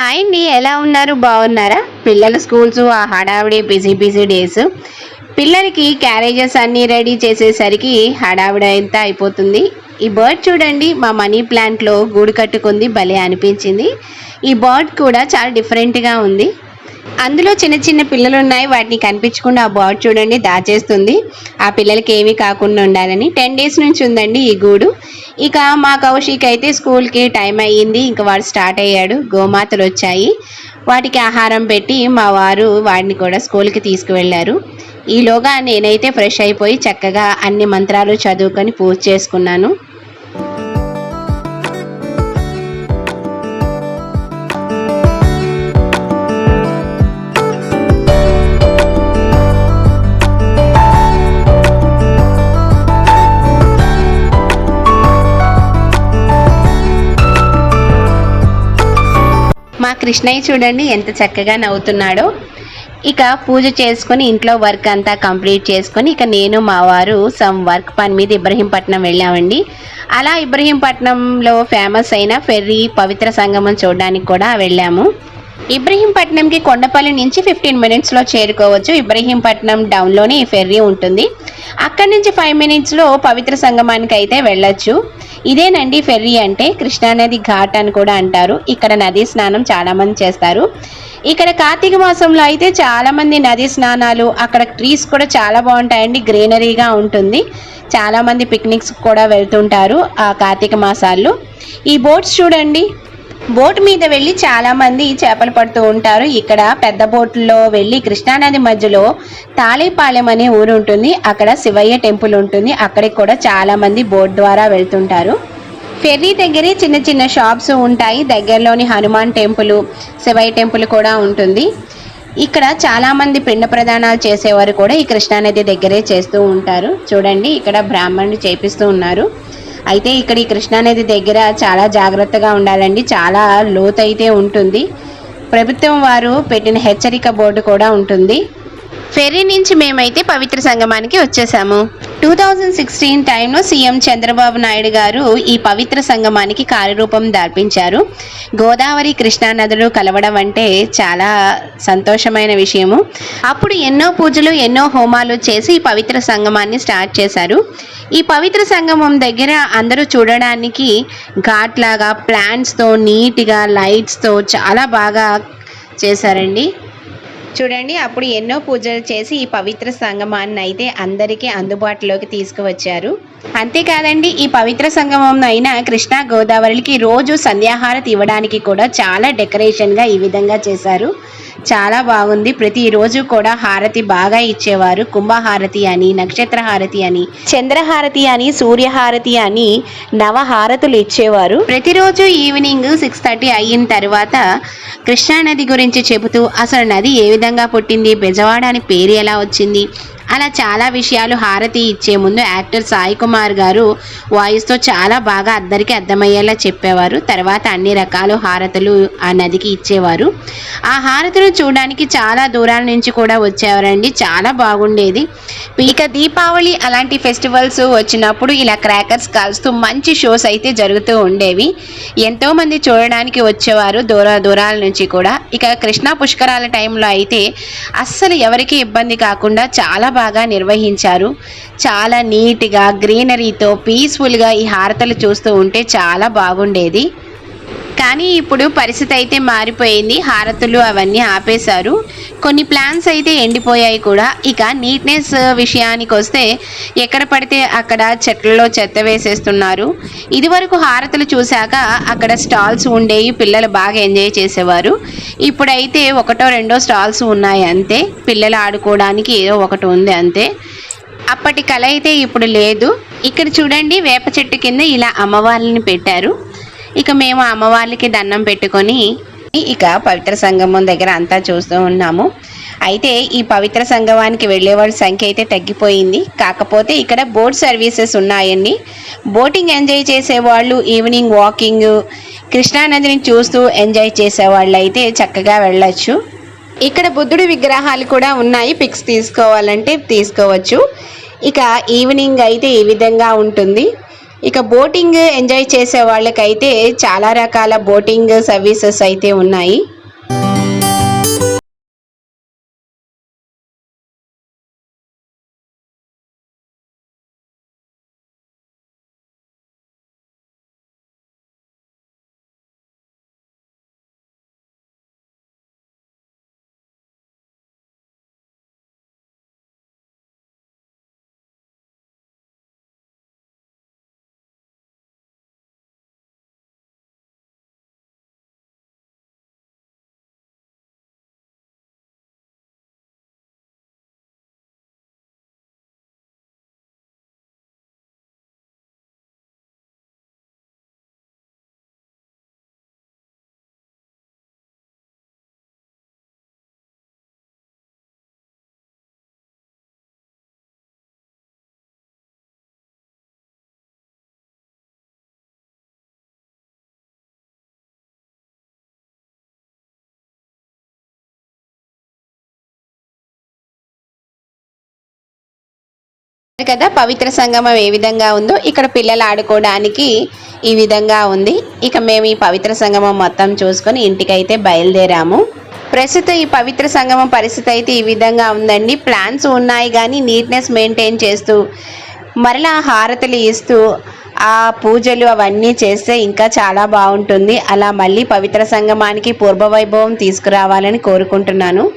Hi అండి ఎలా ఉన్నారు? బాగున్నారా? పిల్లల స్కూల్స్ ఆ హడావిడి బిజీ బిజీ డేస్. పిల్లలకి క్యారేజెస్ అన్నీ రెడీ చేసేసరికి హడావిడి అంతా అయిపోతుంది. ఈ బర్డ్ చూడండి మా మనీ ప్లాంట్లో గూడు కట్టుకుంది భలే అనిపించింది. ఈ బర్డ్ కూడా చాలా డిఫరెంట్గా ఉంది. అందులో చిన్న చిన్న పిల్లలు ఉన్నాయి వాటిని కనిపించకుండా ఆ బర్డ్ చూడండి దాచేస్తుంది. ఆ పిల్లలకి ఏమీ కాకుండా ఉండాలని. టెన్ డేస్ నుంచి ఉందండి ఈ గూడు. ఇక మా కౌశిక్ అయితే స్కూల్కి టైం అయ్యింది. ఇంకా వాడు స్టార్ట్ అయ్యాడు. గోమాతలు వచ్చాయి. వాటికి ఆహారం పెట్టి మా వారు వాడిని కూడా స్కూల్కి తీసుకువెళ్ళారు. ఈలోగా నేనైతే ఫ్రెష్ అయిపోయి చక్కగా అన్ని మంత్రాలు చదువుకొని పూజ చేసుకున్నాను. మా కృష్ణయ్య చూడండి ఎంత చక్కగా నవ్వుతున్నాడో. ఇక పూజ చేసుకుని ఇంట్లో వర్క్ అంతా కంప్లీట్ చేసుకొని ఇక నేను మా వారు సమ్ వర్క్ పని మీద ఇబ్రహీంపట్నం వెళ్ళామండి. అలా ఇబ్రహీంపట్నంలో ఫేమస్ అయిన ఫెర్రీ పవిత్ర సంగమం చూడడానికి కూడా వెళ్ళాము. ఇబ్రహీంపట్నంకి కొండపల్లి నుంచి ఫిఫ్టీన్ మినిట్స్లో చేరుకోవచ్చు. ఇబ్రహీంపట్నం డౌన్లోనే ఈ ఫెర్రీ ఉంటుంది. అక్కడి నుంచి ఫైవ్ మినిట్స్లో పవిత్ర సంగమానికి అయితే వెళ్ళొచ్చు. ఇదేనండి ఫెర్రీ అంటే కృష్ణానది ఘాట్ అని కూడా అంటారు. ఇక్కడ నదీ స్నానం చాలామంది చేస్తారు. ఇక్కడ కార్తీక మాసంలో అయితే చాలామంది నదీ స్నానాలు అక్కడ ట్రీస్ కూడా చాలా బాగుంటాయండి. గ్రీనరీగా ఉంటుంది. చాలామంది పిక్నిక్స్ కూడా వెళ్తుంటారు ఆ కార్తీక మాసాల్లో. ఈ బోట్స్ చూడండి. బోట్ మీద వెళ్ళి చాలా మంది చేపలు పడుతూ ఉంటారు. ఇక్కడ పెద్ద బోట్లో వెళ్ళి కృష్ణానది మధ్యలో తాళేపాలెం అనే ఊరు ఉంటుంది. అక్కడ శివయ్య టెంపుల్ ఉంటుంది. అక్కడికి కూడా చాలా మంది బోట్ ద్వారా వెళ్తుంటారు. ఫెర్రీ దగ్గరే చిన్న చిన్న షాప్స్ ఉంటాయి. దగ్గరలోని హనుమాన్ టెంపుల్ శివయ్య టెంపుల్ కూడా ఉంటుంది. ఇక్కడ చాలా మంది పిండ ప్రదానాలు చేసేవారు కూడా ఈ కృష్ణానది దగ్గరే చేస్తూ ఉంటారు. చూడండి ఇక్కడ బ్రాహ్మణులు చేపిస్తూ ఉన్నారు. అయితే ఇక్కడ ఈ కృష్ణానది దగ్గర చాలా జాగ్రత్తగా ఉండాలండి. చాలా లోతైతే ఉంటుంది. ప్రభుత్వం వారు పెట్టిన హెచ్చరిక బోర్డు కూడా ఉంటుంది. ఫెర్రీ నుంచి మేమైతే పవిత్ర సంగమానికి వచ్చేసాము. టూ థౌజండ్ సిక్స్టీన్ టైంలో సీఎం చంద్రబాబు నాయుడు గారు ఈ పవిత్ర సంగమానికి కార్యరూపం దాల్పించారు గోదావరి కృష్ణా నదులు కలవడం అంటే చాలా సంతోషమైన విషయము. అప్పుడు ఎన్నో పూజలు ఎన్నో హోమాలు చేసి ఈ పవిత్ర సంగమాన్ని స్టార్ట్ చేశారు. ఈ పవిత్ర సంగమం దగ్గర అందరూ చూడడానికి ఘాట్లాగా ప్లాంట్స్తో నీట్గా లైట్స్తో చాలా బాగా చేశారండి. చూడండి అప్పుడు ఎన్నో పూజలు చేసి ఈ పవిత్ర సంగమాన్ని అయితే అందరికీ అందుబాటులోకి తీసుకువచ్చారు. అంతేకాదండి ఈ పవిత్ర సంగమం అయిన కృష్ణా గోదావరికి రోజు సంధ్యాహారతి ఇవ్వడానికి కూడా చాలా డెకరేషన్గా ఈ విధంగా చేశారు. చాలా బాగుంది. ప్రతిరోజు కూడా హారతి బాగా ఇచ్చేవారు. కుంభహారతి అని నక్షత్ర హారతి అని చంద్రహారతి అని సూర్యహారతి అని నవహారతులు ఇచ్చేవారు. ప్రతిరోజు ఈవినింగ్ సిక్స్ థర్టీ అయిన తర్వాత కృష్ణానది గురించి చెబుతూ అసలు నది ఏ విధంగా పుట్టింది? బెజవాడ అని పేరు ఎలా వచ్చింది? అలా చాలా విషయాలు హారతి ఇచ్చే ముందు యాక్టర్ సాయి కుమార్ గారు వాయిస్తో చాలా బాగా అందరికీ అర్థమయ్యేలా చెప్పేవారు. తర్వాత అన్ని రకాల హారతులు ఆ నదికి ఇచ్చేవారు. ఆ హారతులు చూడడానికి చాలా దూరాల నుంచి కూడా వచ్చేవారండి. చాలా బాగుండేది. ఇక దీపావళి అలాంటి ఫెస్టివల్స్ వచ్చినప్పుడు ఇలా క్రాకర్స్ కాల్స్తూ మంచి షోస్ అయితే జరుగుతూ ఉండేవి. ఎంతోమంది చూడడానికి వచ్చేవారు దూర దూరాల నుంచి కూడా. ఇక కృష్ణా పుష్కరాల టైంలో అయితే అస్సలు ఎవరికి ఇబ్బంది కాకుండా చాలా బాగా నిర్వహించారు. చాలా నీట్గా గ్రీనరీతో పీస్ఫుల్గా ఈ హారతలు చూస్తూ ఉంటే చాలా బాగుండేది. కానీ ఇప్పుడు పరిస్థితి అయితే మారిపోయింది. హారతులు అవన్నీ ఆపేశారు. కొన్ని ప్లాన్స్ అయితే ఎండిపోయాయి కూడా. ఇక నీట్నెస్ విషయానికి వస్తే ఎక్కడ పడితే అక్కడ చెట్లలో చెత్త వేసేస్తున్నారు. ఇదివరకు హారతులు చూశాక అక్కడ స్టాల్స్ ఉండేవి పిల్లలు బాగా ఎంజాయ్ చేసేవారు. ఇప్పుడైతే ఒకటో రెండో స్టాల్స్ ఉన్నాయి అంతే. పిల్లలు ఆడుకోవడానికి ఏదో ఒకటి ఉంది అంతే. అప్పటి కళ అయితే ఇప్పుడు లేదు. ఇక్కడ చూడండి వేప చెట్టు కింద ఇలా అమ్మవార్లని పెట్టారు. ఇక మేము అమ్మవార్లకి దండం పెట్టుకొని ఇక పవిత్ర సంగమం దగ్గర అంతా చూస్తూ ఉన్నాము. అయితే ఈ పవిత్ర సంగమానికి వెళ్ళే వాళ్ళ సంఖ్య అయితే తగ్గిపోయింది. కాకపోతే ఇక్కడ బోట్ సర్వీసెస్ ఉన్నాయండి. బోటింగ్ ఎంజాయ్ చేసేవాళ్ళు ఈవినింగ్ వాకింగ్ కృష్ణానదిని చూస్తూ ఎంజాయ్ చేసేవాళ్ళు అయితే చక్కగా వెళ్ళొచ్చు. ఇక్కడ బుద్ధుడి విగ్రహాలు కూడా ఉన్నాయి. పిక్స్ తీసుకోవాలంటే తీసుకోవచ్చు. ఇక ఈవినింగ్ అయితే ఈ విధంగా ఉంటుంది. ఇక బోటింగ్ ఎంజాయ్ చేసే వాళ్ళకైతే చాలా రకాల బోటింగ్ సర్వీసెస్ అయితే ఉన్నాయి. కదా? పవిత్ర సంగమం ఏ విధంగా ఉందో ఇక్కడ పిల్లలు ఆడుకోవడానికి ఈ విధంగా ఉంది. ఇక మేము ఈ పవిత్ర సంగమం మొత్తం చూసుకొని ఇంటికైతే బయలుదేరాము. ప్రస్తుతం ఈ పవిత్ర సంగమం పరిస్థితి అయితే ఈ విధంగా ఉందండి. ప్లాన్స్ ఉన్నాయి కానీ నీట్నెస్ మెయింటైన్ చేస్తూ మరలా హారతలు ఇస్తూ ఆ పూజలు అవన్నీ చేస్తే ఇంకా చాలా బాగుంటుంది. అలా మళ్ళీ పవిత్ర సంగమానికి పూర్వవైభవం తీసుకురావాలని కోరుకుంటున్నాను.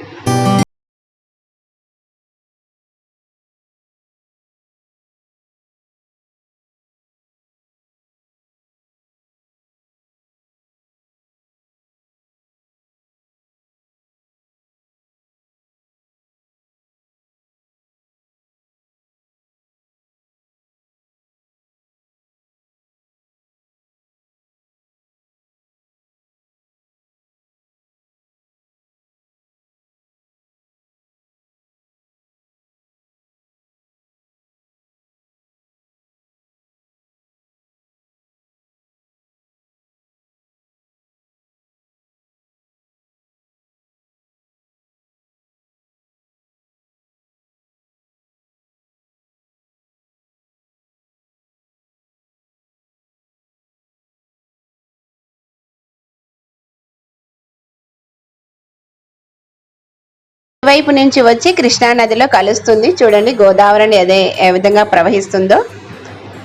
వైపు నుంచి వచ్చి కృష్ణా నదిలో కలుస్తుంది. చూడండి గోదావరి అదే ఏ విధంగా ప్రవహిస్తుందో.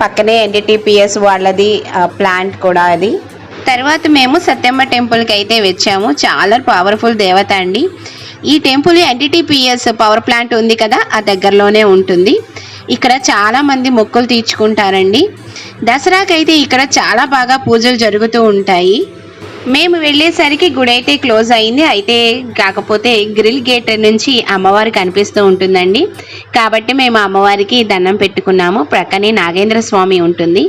పక్కనే ఎన్డిటిపిఎస్ వాళ్ళది ప్లాంట్ కూడా అది. తర్వాత మేము సత్యమ్మ టెంపుల్కి అయితే వచ్చాము. చాలా పవర్ఫుల్ దేవత అండి. ఈ టెంపుల్ ఎన్డిటిపిఎస్ పవర్ ప్లాంట్ ఉంది కదా ఆ దగ్గరలోనే ఉంటుంది. ఇక్కడ చాలామంది మొక్కులు తీర్చుకుంటారండి. దసరాకైతే ఇక్కడ చాలా బాగా పూజలు జరుగుతూ ఉంటాయి. మేము వెళ్ళేసరికి గుడి అయితే క్లోజ్ అయింది. అయితే కాకపోతే గ్రిల్ గేట్ నుంచి అమ్మవారు కనిపిస్తూ ఉంటుందండి. కాబట్టి మేము అమ్మవారికి దండం పెట్టుకున్నాము. ప్రక్కనే నాగేంద్ర స్వామి ఉంటుంది.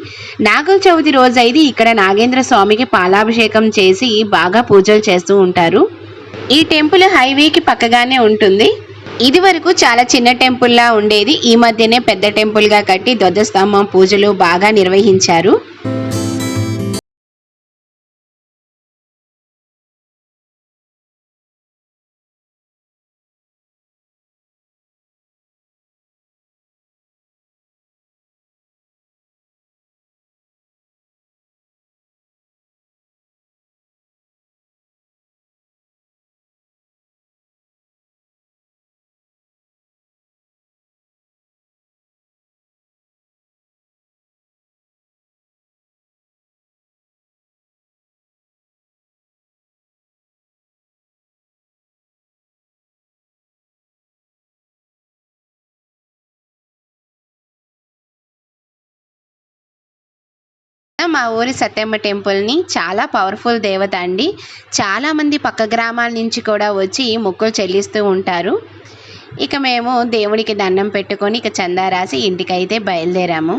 నాగుల చవితి రోజు అయితే ఇక్కడ నాగేంద్ర స్వామికి పాలాభిషేకం చేసి బాగా పూజలు చేస్తూ ఉంటారు. ఈ టెంపుల్ హైవేకి పక్కగానే ఉంటుంది. ఇది వరకు చాలా చిన్న టెంపుల్లా ఉండేది. ఈ మధ్యనే పెద్ద టెంపుల్గా కట్టి ధ్వజస్తంభం పూజలు బాగా నిర్వహించారు. మా ఊరి సత్యమ్మ టెంపుల్ని చాలా పవర్ఫుల్ దేవత అండి. చాలామంది పక్క గ్రామాల నుంచి కూడా వచ్చి మొక్కులు చెల్లిస్తూ ఉంటారు. ఇక మేము దేవుడికి దండం పెట్టుకొని ఇక చందా రాసి ఇంటికైతే బయలుదేరాము.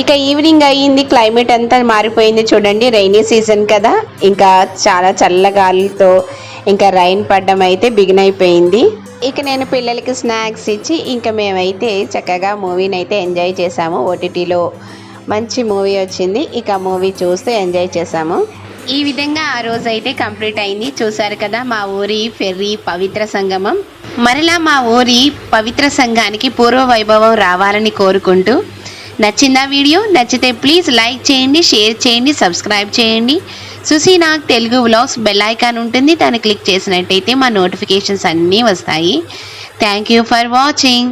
ఇక ఈవినింగ్ అయ్యింది క్లైమేట్ అంతా మారిపోయింది చూడండి రైనీ సీజన్ కదా. ఇంకా చాలా చల్లగాలితో ఇంకా రైన్ పడ్డం అయితే బిగిన్ అయిపోయింది. ఇక నేను పిల్లలకి స్నాక్స్ ఇచ్చి ఇంకా మేమైతే చక్కగా మూవీని అయితే ఎంజాయ్ చేసాము. ఓటీటీలో మంచి మూవీ వచ్చింది. ఇక మూవీ చూస్తూ ఎంజాయ్ చేసాము. ఈ విధంగా ఆ రోజు అయితే కంప్లీట్ అయింది. చూసారు కదా మా ఊరి ఫెర్రీ పవిత్ర సంగమం. మరలా మా ఊరి పవిత్ర సంఘానికి పూర్వ వైభవం రావాలని కోరుకుంటూ నచ్చిందా వీడియో? నచ్చితే ప్లీజ్ లైక్ చేయండి షేర్ చేయండి సబ్స్క్రైబ్ చేయండి. Susi Nag Telugu vlogs bell icon ఉంటుంది. దాన్ని క్లిక్ చేసినట్టయితే మా నోటిఫికేషన్స్ అన్నీ వస్తాయి. Thank you for watching